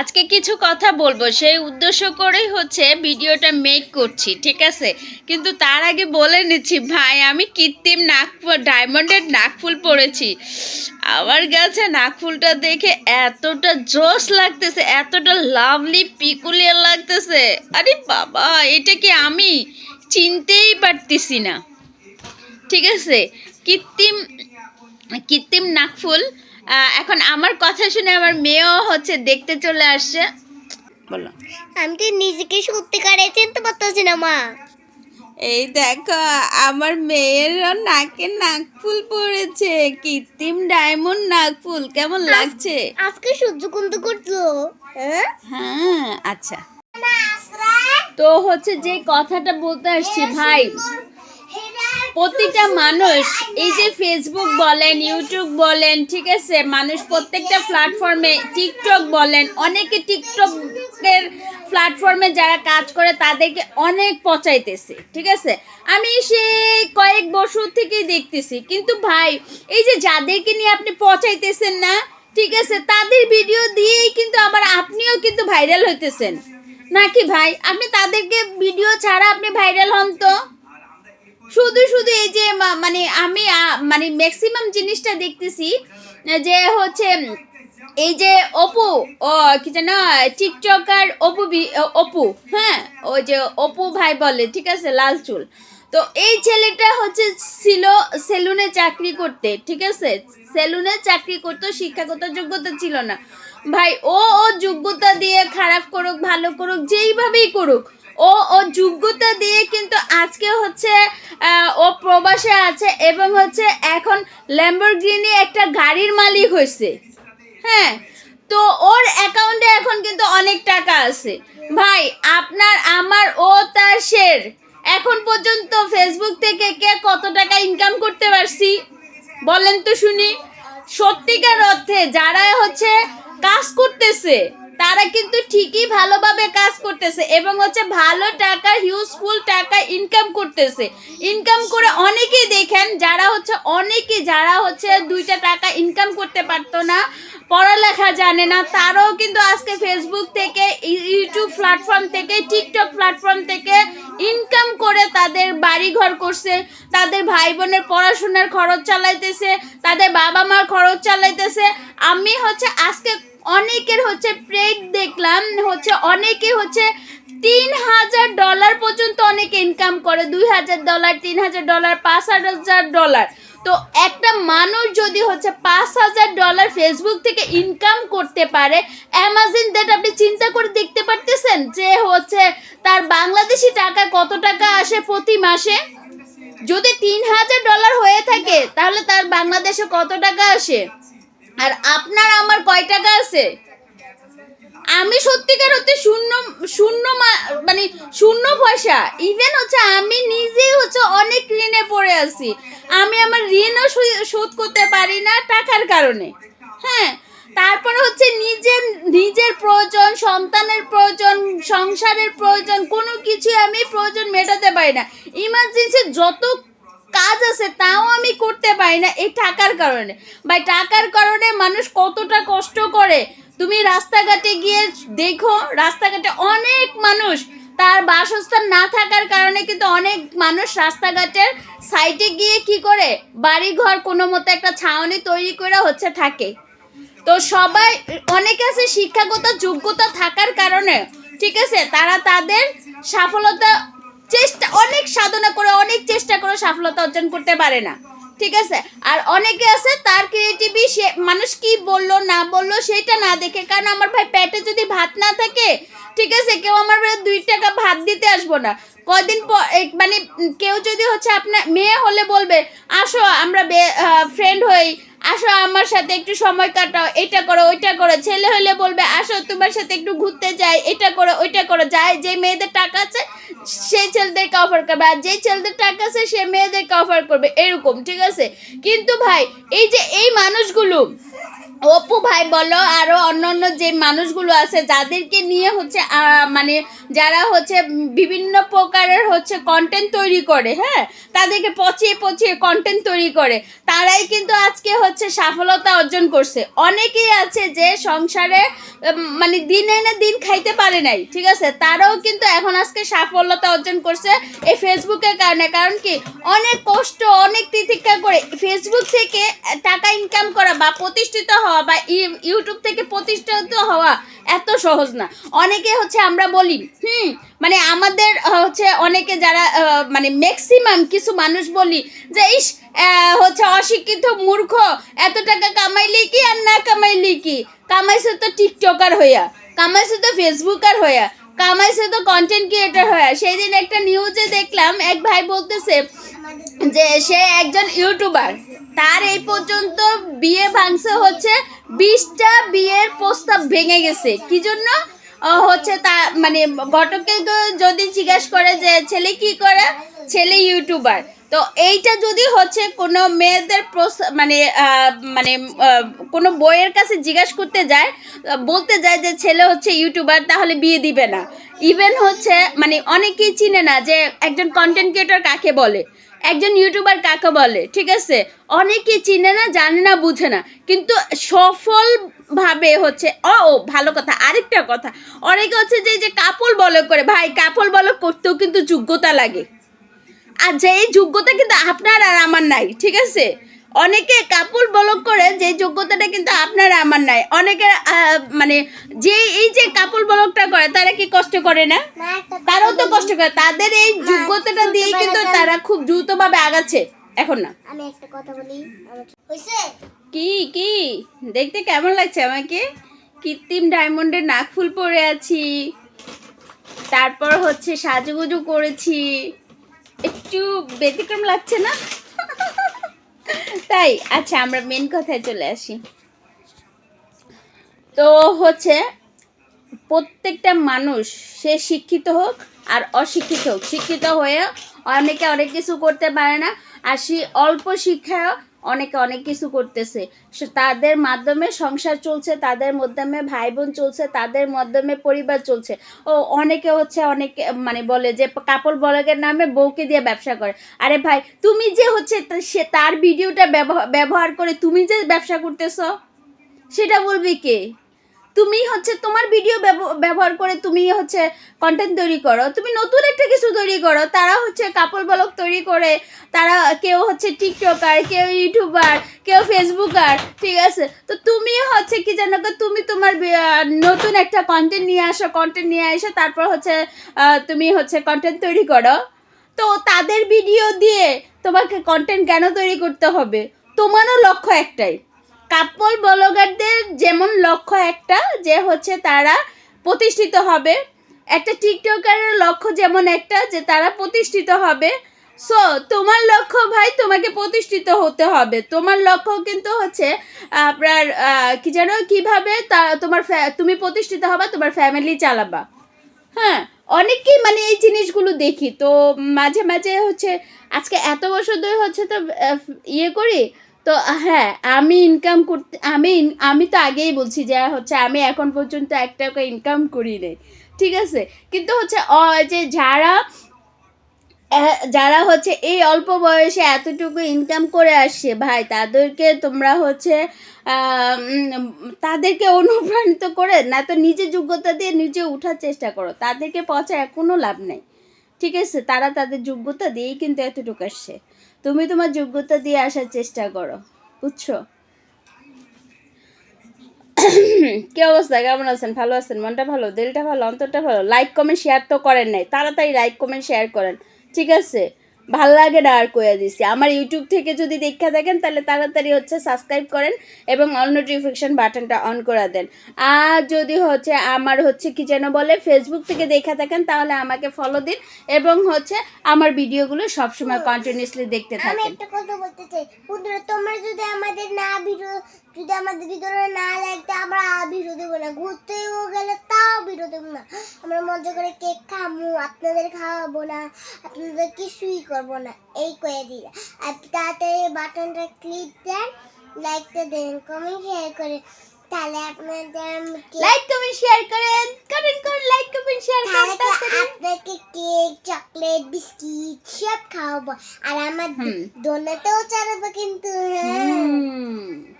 আজকে কিছু কথা বলব। সেই উদ্দেশ্য করেই হচ্ছে ভিডিওটা মেক করছি, ঠিক আছে? কিন্তু তার আগে বলে নিচ্ছি, ভাই, আমি কৃত্রিম নাকফুল ডায়মন্ডের নাকফুল পরেছি আমার কাছে নাকফুলটা দেখে এতটা জোশ লাগতেছে, এতটা লাভলি পিকুলিয়ার লাগতেছে। আরে বাবা, এটা কি আমি? চিনতেই পারতেছি না। ঠিক আছে? কৃত্রিম কৃত্রিম নাকফুল এখন আমার কথা শুনে আমার মেয়েও হচ্ছে দেখতে চলে আসছে। বলো। আমি তো নিজেকে সত্যিকারে চিনতে পারতেছি না মা এই দেখো আমার মেয়েরও নাকে নাকফুল পড়েছে কৃত্রিম ডায়মন্ড নাকফুল কেমন লাগছে? আজকে সূর্য কুন্ত করছ হ্যাঁ? হ্যাঁ আচ্ছা। তো হচ্ছে যে কথাটা বলতে আসছি ভাই প্রতিটা মানুষ, এই যে ফেসবুক বলেন ইউটিউব বলেন, ঠিক আছে? মানুষ প্রত্যেকটা প্ল্যাটফর্মে টিকটক বলেন, অনেকে টিকটকের প্ল্যাটফর্মে যারা কাজ করে, তাদেরকে অনেক পচাইতেছে, ঠিক আছে? আমি সেই কয়েক বছর থেকেই দেখতেছি। কিন্তু ভাই, এই যে যাদেরকে নিয়ে আপনি পচাইতেছেন না, ঠিক আছে? তাদের ভিডিও দিয়েই কিন্তু আবার আপনিও কিন্তু ভাইরাল হইতেছেন। নাকি ভাই? আপনি তাদেরকে ভিডিও ছাড়া আপনি ভাইরাল হন তো? শুধু শুধু এই যে মানে আমি মানে ম্যাক্সিমাম জিনিসটা দেখতেছি, যে হচ্ছে, এই যে অপু, ও, কি যেন টিকটকার অপু অপু হ্যাঁ ওই যে অপু ভাই বলে, ঠিক আছে, লাল চুল। তো এই ছেলেটা হচ্ছে ছিল সেলুনে চাকরি করতে, ঠিক আছে? সেলুনে চাকরি করতো, শিক্ষাগত যোগ্যতা ছিল না। ভাই, ও ও যোগ্যতা দিয়ে খারাপ করুক, ভালো করুক, যেইভাবেই করুক ও ও যোগ্যতা দিয়ে কিন্তু আজকে হচ্ছে ও প্রবাসে আছে এবং হচ্ছে এখন ল্যাম্বরগিনি একটা গাড়ির মালিক হয়েছে হ্যাঁ তো ওর অ্যাকাউন্টে এখন কিন্তু অনেক টাকা আছে। ভাই, আপনার, আমার ও তার শের এখন পর্যন্ত ফেসবুক থেকে কে কত টাকা ইনকাম করতে পারছি? বলেন তো শুনি। সত্যিকার অর্থে যারা হচ্ছে কাজ করতেছে তারা কিন্তু ঠিকই ভালোভাবে কাজ করতেছে এবং হচ্ছে ভালো টাকা হিউজফুল টাকা ইনকাম করতেছে। ইনকাম করে অনেকেই দেখেন যারা হচ্ছে, অনেকেই যারা হচ্ছে দুইটা টাকা ইনকাম করতে পারতো না, পড়ালেখা জানে না, তারাও কিন্তু আজকে ফেসবুক থেকে ইউটিউব প্ল্যাটফর্ম থেকে টিকটক প্ল্যাটফর্ম থেকে ইনকাম করে তাদের বাড়ি ঘর করছে, তাদের ভাই বোনের পড়াশোনার খরচ চালাইতেছে, তাদের বাবা মার খরচ চালাইতেছে। আমি হচ্ছে আজকে অনেকের হচ্ছে প্রেড দেখলাম, হচ্ছে অনেকে হচ্ছে তিন হাজার ডলার পর্যন্ত অনেকে ইনকাম করে, দুই হাজার ডলার, তিন হাজার ডলার, পাঁচ হাজার ডলার। তো একটা মানুষ যদি হচ্ছে পাঁচ হাজার ডলার ফেসবুক থেকে ইনকাম করতে পারে অ্যামাজন দ্যাট আপনি চিন্তা করে দেখতে পারতেছেন যে হচ্ছে তার বাংলাদেশি টাকা কত টাকা আসে প্রতি মাসে? যদি তিন হাজার ডলার হয়ে থাকে, তাহলে তার বাংলাদেশে কত টাকা আসে? আর আপনার আমার কয় টাকা আছে? আমি সত্যিকার হচ্ছে শূন্য শূন্য মানে শূন্য পয়সা। ইভেন হচ্ছে আমি নিজেই হচ্ছে অনেক ঋণে পড়ে আছি। আমি আমার ঋণও শোধ করতে পারি না টাকার কারণে। হ্যাঁ তারপরে হচ্ছে নিজের নিজের প্রয়োজন, সন্তানের প্রয়োজন, সংসারের প্রয়োজন, কোনো কিছু আমি প্রয়োজন মেটাতে পারি না। ইমার্জেন্সি যত কাজ আছে, তাও আমি করতে পারি না এই টাকার কারণে। ভাই, টাকার কারণে মানুষ কতটা কষ্ট করে। তুমি রাস্তাঘাটে গিয়ে দেখো, রাস্তাঘাটে অনেক মানুষ। তার বাসস্থান না থাকার কারণে কিন্তু অনেক মানুষ রাস্তাঘাটের সাইডে গিয়ে কি করে? বাড়ি ঘর কোনো মতো একটা ছাউনি তৈরি করে হচ্ছে থাকে। তো সবাই, অনেকে আছে শিক্ষাগত যোগ্যতা থাকার কারণে, ঠিক আছে? তারা তাদের সফলতা চেষ্টা, অনেক সাধনা করে, অনেক চেষ্টা করে সফলতা অর্জন করতে পারে না। ঠিক আছে? আর অনেকে আছে, তার ক্রিয়েটিভি সে মানুষ কি বলল, না বলল, সেটা না দেখে। কারণ আমার ভাই পেটে যদি ভাত না থাকে, ঠিক আছে, কেউ আমার বাড়ি দুই টাকা ভাত দিতে আসব না। কদিন পর মানে কেউ যদি হচ্ছে আপনার, মেয়ে হলে বলবে, আসো, আমরা ফ্রেন্ড হই আসো আমার সাথে একটু সময় কাটাও, এটা করো, ওইটা করো। ছেলে হলে বলবে, আসো তোমার সাথে একটু ঘুরতে যাই, এটা করো, ওইটা করো। যাই, যে মেয়েদের টাকা আছে সেই ছেলেদেরকে অফার করবে। আর যে ছেলেদের টাকা আছে, সে মেয়েদেরকে অফার করবে। এরকম, ঠিক আছে? কিন্তু ভাই, এই যে এই মানুষগুলো অপু ভাই বলো আরও অন্য অন্য যে মানুষগুলো আছে, যাদেরকে নিয়ে হচ্ছে মানে যারা হচ্ছে বিভিন্ন প্রকারের হচ্ছে কন্টেন্ট তৈরি করে হ্যাঁ? তাদেরকে পচিয়ে পচিয়ে কন্টেন্ট তৈরি করে। তারাই কিন্তু আজকে হচ্ছে সফলতা অর্জন করছে। অনেকেই আছে যে সংসারে মানে দিন এনে দিন খাইতে পারে নাই, ঠিক আছে? তারাও কিন্তু এখন আজকে সাফল্যতা অর্জন করছে এই ফেসবুকের কারণে। কারণ কি? অনেক কষ্ট, অনেক তিতিক্ষা করে ফেসবুক থেকে টাকা ইনকাম করা বা প্রতিষ্ঠিত হওয়া বা ইউ- ইউটিউব থেকে প্রতিষ্ঠিত হওয়া এত সহজ না। অনেকে হচ্ছে আমরা বলি, হুম মানে আমাদের হচ্ছে অনেকে যারা মানে ম্যাক্সিমাম কিছু মানুষ বলি যে, ইস হচ্ছে অশিক্ষিত মূর্খ, এত টাকা কামাইলি কি আর না কামাইলি কি? কামাইছে তো টিকটকার হইয়া, কামাইছে তো ফেসবুকার হইয়া। কামাইছে তো কন্টেন্ট ক্রিয়েটার হয়। সেই দিন একটা নিউজে দেখলাম, এক ভাই বলতেছে যে সে একজন ইউটিউবার তার এই পর্যন্ত বিয়ে ভাঙছে হচ্ছে বিশটা বিয়ের প্রস্তাব ভেঙে গেছে। কি জন্য? হচ্ছে তা মানে ঘটকে তো যদি জিজ্ঞাসা করে যে ছেলে কি করে? ছেলে ইউটিউবার তো এইটা যদি হচ্ছে কোনো মেয়েদের মানে মানে কোনো বইয়ের কাছে জিজ্ঞাসা করতে যায়, বলতে যায় যে ছেলে হচ্ছে ইউটিউবার, তাহলে বিয়ে দিবে না। ইভেন হচ্ছে মানে অনেকেই চিনে না যে একজন কন্টেন্ট ক্রিয়েটর কাকে বলে, একজন ইউটিউবার কাকে বলে, ঠিক আছে? অনেকেই চিনে না, জানে না, বুঝে না। কিন্তু সফল ভাবে হচ্ছে, ও ভালো কথা, আরেকটা কথা, অনেকে হচ্ছে যে যে কাপল বলক করে, ভাই, কাপল বলক করতেও কিন্তু যোগ্যতা লাগে। আর যে এই যোগ্যতা কিন্তু আপনার আর আমার নাই ঠিক আছে? অনেকে কাপড় বলক করে যে যোগ্যতাটা কিন্তু আপনার আমার নাই। অনেকে মানে যে এই যে কাপড় বলকটা করে তারা কি কষ্ট করে না? তারাও তো কষ্ট করে। তাদের এই যোগ্যতাটা দিয়েই কিন্তু তারা খুব দ্রুতভাবে আগাচ্ছে। এখন না। আমি একটা কথা বলি হইছে কি কি দেখতে কেমন লাগছে আমাকে? কৃত্রিম ডায়মন্ডের নাকফুল পরে আছি। তারপর হচ্ছে সাজুগুজু করেছি। একটু ব্যতিক্রম লাগছে না? তাই আচ্ছা আমরা মেন কথায় চলে আসি। তো হচ্ছে, প্রত্যেকটা মানুষ, সে শিক্ষিত হোক আর অশিক্ষিত হোক, শিক্ষিত হয়ে অনেকে অনেক কিছু করতে পারে না। আর সে অল্প শিক্ষায় অনেকে অনেক কিছু করতেছে। তাদের মাধ্যমে সংসার চলছে, তাদের মাধ্যমে ভাই বোন চলছে, তাদের মাধ্যমে পরিবার চলছে। ও অনেকে হচ্ছে অনেকে মানে বলে যে কাপড় বলকের নামে বউকে দিয়ে ব্যবসা করে। আরে ভাই, তুমি যে হচ্ছে সে তার ভিডিওটা ব্যবহার করে তুমি যে ব্যবসা করতেছ, সেটা বলবি কে? তুমি হচ্ছে তোমার ভিডিও ব্যবহার করে তুমি হচ্ছে কন্টেন্ট তৈরি করো। তুমি নতুন একটা কিছু তৈরি করো। তারা হচ্ছে কাপড় ব্লগ তৈরি করে। তারা কেউ হচ্ছে টিকটকার কেউ ইউটিউবার কেউ ফেসবুকার ঠিক আছে? তো তুমি হচ্ছে কি তো, তুমি তোমার নতুন একটা কন্টেন্ট নিয়ে আসো কন্টেন্ট নিয়ে এসে তারপর হচ্ছে তুমি হচ্ছে কন্টেন্ট তৈরি করো। তো তাদের ভিডিও দিয়ে তোমাকে কন্টেন্ট কেন তৈরি করতে হবে? তোমারও লক্ষ্য একটাই। কাপল ব্লগারদের যেমন লক্ষ্য একটা, যে হচ্ছে তারা প্রতিষ্ঠিত হবে। একটা টিকটকারের লক্ষ্য যেমন একটা, যে তারা প্রতিষ্ঠিত হবে। সো তোমার লক্ষ্য ভাই তোমাকে প্রতিষ্ঠিত হতে হবে। তোমার লক্ষ্য কিন্তু হচ্ছে আপনার কি যেন, কীভাবে তা, তোমার তুমি প্রতিষ্ঠিত হবা, তোমার ফ্যামিলি চালাবা। হ্যাঁ অনেকেই মানে এই জিনিসগুলো দেখি। তো মাঝে মাঝে হচ্ছে, আজকে এত বছর ধরে হচ্ছে তো ইয়ে করি তো হ্যাঁ আমি ইনকাম করতে, আমি আমি তো আগেই বলছি যে, হচ্ছে আমি এখন পর্যন্ত এক টাকা ইনকাম করি নাই, ঠিক আছে? কিন্তু হচ্ছে যে যারা যারা হচ্ছে এই অল্প বয়সে এতটুকু ইনকাম করে আসছে, ভাই, তাদেরকে তোমরা হচ্ছে তাদেরকে অনুপ্রাণিত করে, না তো নিজের যোগ্যতা দিয়ে নিজে ওঠার চেষ্টা করো, তাদেরকে পচায় কোনো লাভ নেই, ঠিক আছে? তারা তাদের যোগ্যতা দিয়েই কিন্তু এতটুকু আসছে। তুমি তোমার যোগ্যতা দিয়ে আসার চেষ্টা করো, বুঝছ? কি অবস্থা? কেমন আছেন? ভালো আছেন? মনটা ভালো? দিলটা ভালো? অন্তরটা ভালো? লাইক কমেন্ট শেয়ার তো করেন নাই। তাড়াতাড়ি লাইক কমেন্ট শেয়ার করেন। ঠিক আছে? ভালো লাগে না আর কইয়া দিছি। আমার ইউটিউব থেকে যদি দেখা দেখেন তাহলে তাড়াতাড়ি হচ্ছে সাবস্ক্রাইব করেন এবং অল নোটিফিকেশন বাটনটা অন করে দেন। আর যদি হচ্ছে আমার হচ্ছে কি যেন বলে ফেসবুক থেকে দেখা থাকেন তাহলে আমাকে ফলো দিন এবং হচ্ছে আমার ভিডিওগুলো সবসময় কন্টিনিউসলি দেখতে থাকেন। আমি একটা কথা বলতে চাই। তোমরা যদি আমাদের না ভিডিও যদি আমাদের ভিডিও না লাগতে আমরা ভিডিও দেবো না। ঘুরতেও গেলে তাও ভিডিও দেবো না। আমরা মজা করে কেক খামু আপনাদের খাওয়াবো না আপনাদের কিছুই করব না। এই করে দিই। আর তাড়াতাড়ি বাটনটা ক্লিক দেন লাইকটা দেন কমেন্ট শেয়ার করে। তাহলে আপনাদের লাইক কমেন্ট শেয়ার করেন। করেন করেন লাইক কমেন্ট শেয়ার করেন আপনাকে কেক চকলেট বিস্কিট সব খাওয়াবো। আর আমার। দোনাতেও চালাবো কিন্তু হ্যাঁ।